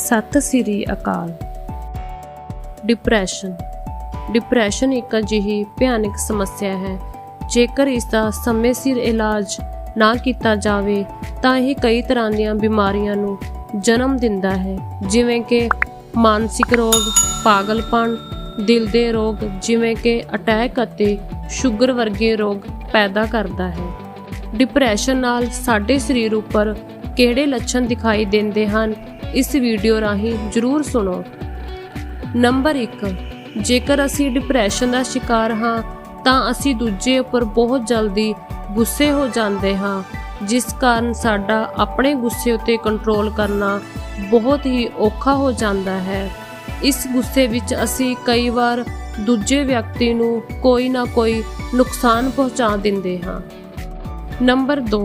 ਸਤਿ ਸ੍ਰੀ ਅਕਾਲ। Depression depression ਇੱਕ ਅਜਿਹੀ ਭਿਆਨਕ ਸਮੱਸਿਆ ਹੈ। ਜੇਕਰ ਇਸ ਦਾ ਸਮੇਂ ਸਿਰ ਇਲਾਜ ਨਾ ਕੀਤਾ ਜਾਵੇ, ਤਾਂ ਇਹ ਕਈ ਤਰ੍ਹਾਂ ਦੀਆਂ ਬਿਮਾਰੀਆਂ ਨੂੰ ਜਨਮ ਦਿੰਦਾ ਹੈ। ਜਿਵੇਂ ਕਿ ਮਾਨਸਿਕ ਰੋਗ, ਪਾਗਲਪਣ, ਦਿਲ ਦੇ ਰੋਗ, ਜਿਵੇਂ ਕਿ ਅਟੈਕ ਅਤੇ ਸ਼ੂਗਰ ਵਰਗੇ ਰੋਗ ਪੈਦਾ ਕਰਦਾ ਹੈ। ਡਿਪਰੈਸ਼ਨ ਨਾਲ ਸਾਡੇ ਸਰੀਰ ਉੱਪਰ ਕਿਹੜੇ ਲੱਛਣ ਦਿਖਾਈ ਦਿੰਦੇ ਹਨ? ਇਸ ਵੀਡੀਓ ਰਾਹੀਂ ਜਰੂਰ ਸੁਣੋ। ਨੰਬਰ 1 ਜੇਕਰ ਅਸੀਂ ਡਿਪਰੈਸ਼ਨ ਦਾ ਸ਼ਿਕਾਰ ਹਾਂ, ਤਾਂ ਅਸੀਂ ਦੂਜੇ ਉੱਪਰ ਬਹੁਤ ਜਲਦੀ ਗੁੱਸੇ ਹੋ ਜਾਂਦੇ ਹਾਂ, ਜਿਸ ਕਾਰਨ ਸਾਡਾ ਆਪਣੇ ਗੁੱਸੇ ਉੱਤੇ ਕੰਟਰੋਲ ਕਰਨਾ ਬਹੁਤ ਹੀ ਔਖਾ ਹੋ ਜਾਂਦਾ ਹੈ। ਇਸ ਗੁੱਸੇ ਵਿੱਚ ਅਸੀਂ ਕਈ ਵਾਰ ਦੂਜੇ ਵਿਅਕਤੀ ਨੂੰ ਕੋਈ ਨਾ ਕੋਈ ਨੁਕਸਾਨ ਪਹੁੰਚਾ ਦਿੰਦੇ ਹਾਂ। ਨੰਬਰ 2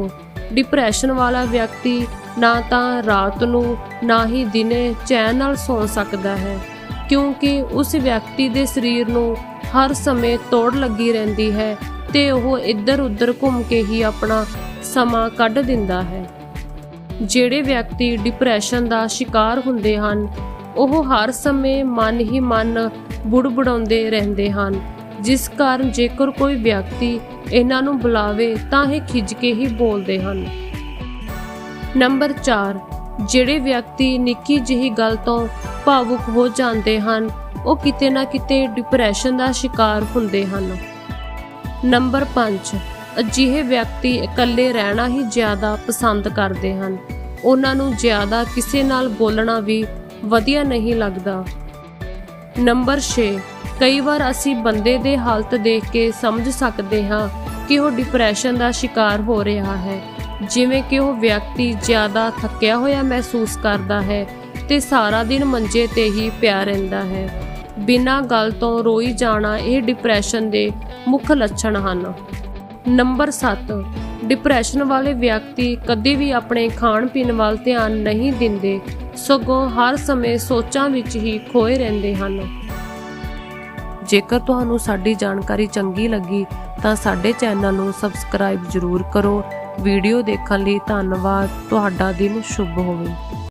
ਡਿਪਰੈਸ਼ਨ ਵਾਲਾ ਵਿਅਕਤੀ ਨਾ ਤਾਂ ਰਾਤ ਨੂੰ, ਨਾ ਹੀ ਦਿਨੇ ਚੈਨ ਨਾਲ ਸੌਂ ਸਕਦਾ ਹੈ, ਕਿਉਂਕਿ ਉਸ ਵਿਅਕਤੀ ਦੇ ਸਰੀਰ ਨੂੰ ਹਰ ਸਮੇਂ ਤੋੜ ਲੱਗੀ ਰਹਿੰਦੀ ਹੈ ਤੇ ਉਹ ਇੱਧਰ ਉੱਧਰ ਘੁੰਮ ਕੇ ਹੀ ਆਪਣਾ ਸਮਾਂ ਕੱਢ ਦਿੰਦਾ ਹੈ। ਜਿਹੜੇ ਵਿਅਕਤੀ ਡਿਪਰੈਸ਼ਨ ਦਾ ਸ਼ਿਕਾਰ ਹੁੰਦੇ ਹਨ, ਉਹ ਹਰ ਸਮੇਂ ਮਨ ਹੀ ਮਨ ਬੁੜਬੁੜਾਉਂਦੇ ਰਹਿੰਦੇ ਹਨ। ਜਿਸ ਕਾਰਨ ਜੇਕਰ ਕੋਈ ਵਿਅਕਤੀ ਇਹਨਾਂ ਨੂੰ ਬੁਲਾਵੇ, ਤਾਂ ਇਹ ਖਿੱਚ ਕੇ ਹੀ ਬੋਲਦੇ ਹਨ। ਨੰਬਰ 4 ਜਿਹੜੇ ਵਿਅਕਤੀ ਨਿੱਕੀ ਜਿਹੀ ਗੱਲ ਤੋਂ ਭਾਵੁਕ ਹੋ ਜਾਂਦੇ ਹਨ, ਉਹ ਕਿਤੇ ਨਾ ਕਿਤੇ ਡਿਪਰੈਸ਼ਨ ਦਾ ਸ਼ਿਕਾਰ ਹੁੰਦੇ ਹਨ। ਨੰਬਰ 5 ਅਜਿਹੇ ਵਿਅਕਤੀ ਇਕੱਲੇ ਰਹਿਣਾ ਹੀ ਜ਼ਿਆਦਾ ਪਸੰਦ ਕਰਦੇ ਹਨ। ਉਹਨਾਂ ਨੂੰ ਜ਼ਿਆਦਾ ਕਿਸੇ ਨਾਲ ਬੋਲਣਾ ਵੀ ਵਧੀਆ ਨਹੀਂ ਲੱਗਦਾ। ਨੰਬਰ 6 ਕਈ ਵਾਰ ਅਸੀਂ ਬੰਦੇ ਦੇ ਹਾਲਤ ਦੇਖ ਕੇ ਸਮਝ ਸਕਦੇ ਹਾਂ ਕਿ ਉਹ ਡਿਪਰੈਸ਼ਨ ਦਾ ਸ਼ਿਕਾਰ ਹੋ ਰਿਹਾ ਹੈ। ਜਿਵੇਂ ਕਿ ਉਹ ਵਿਅਕਤੀ ਜ਼ਿਆਦਾ ਥੱਕਿਆ ਹੋਇਆ ਮਹਿਸੂਸ ਕਰਦਾ ਹੈ ਤੇ ਸਾਰਾ ਦਿਨ ਮੰਜੇ ਤੇ ਹੀ ਪਿਆ ਰਹਿੰਦਾ ਹੈ। ਬਿਨਾਂ ਗੱਲ ਤੋਂ ਰੋਈ ਜਾਣਾ ਇਹ ਡਿਪਰੈਸ਼ਨ ਦੇ ਮੁੱਖ ਲੱਛਣ ਹਨ। ਨੰਬਰ 7 ਡਿਪਰੈਸ਼ਨ ਵਾਲੇ ਵਿਅਕਤੀ ਕਦੇ ਵੀ ਆਪਣੇ ਖਾਣ ਪੀਣ ਵੱਲ ਧਿਆਨ ਨਹੀਂ ਦਿੰਦੇ, ਸਗੋਂ ਹਰ ਸਮੇਂ ਸੋਚਾਂ ਵਿੱਚ ਹੀ ਖੋਏ ਰਹਿੰਦੇ ਹਨ। ਜੇਕਰ ਤੁਹਾਨੂੰ ਸਾਡੀ ਜਾਣਕਾਰੀ ਚੰਗੀ ਲੱਗੀ ਤਾਂ ਸਾਡੇ ਚੈਨਲ ਨੂੰ ਸਬਸਕ੍ਰਾਈਬ ਜ਼ਰੂਰ ਕਰੋ। ਵੀਡੀਓ ਦੇਖਣ ਲਈ ਧੰਨਵਾਦ। ਤੁਹਾਡਾ ਦਿਨ ਸ਼ੁਭ ਹੋਵੇ।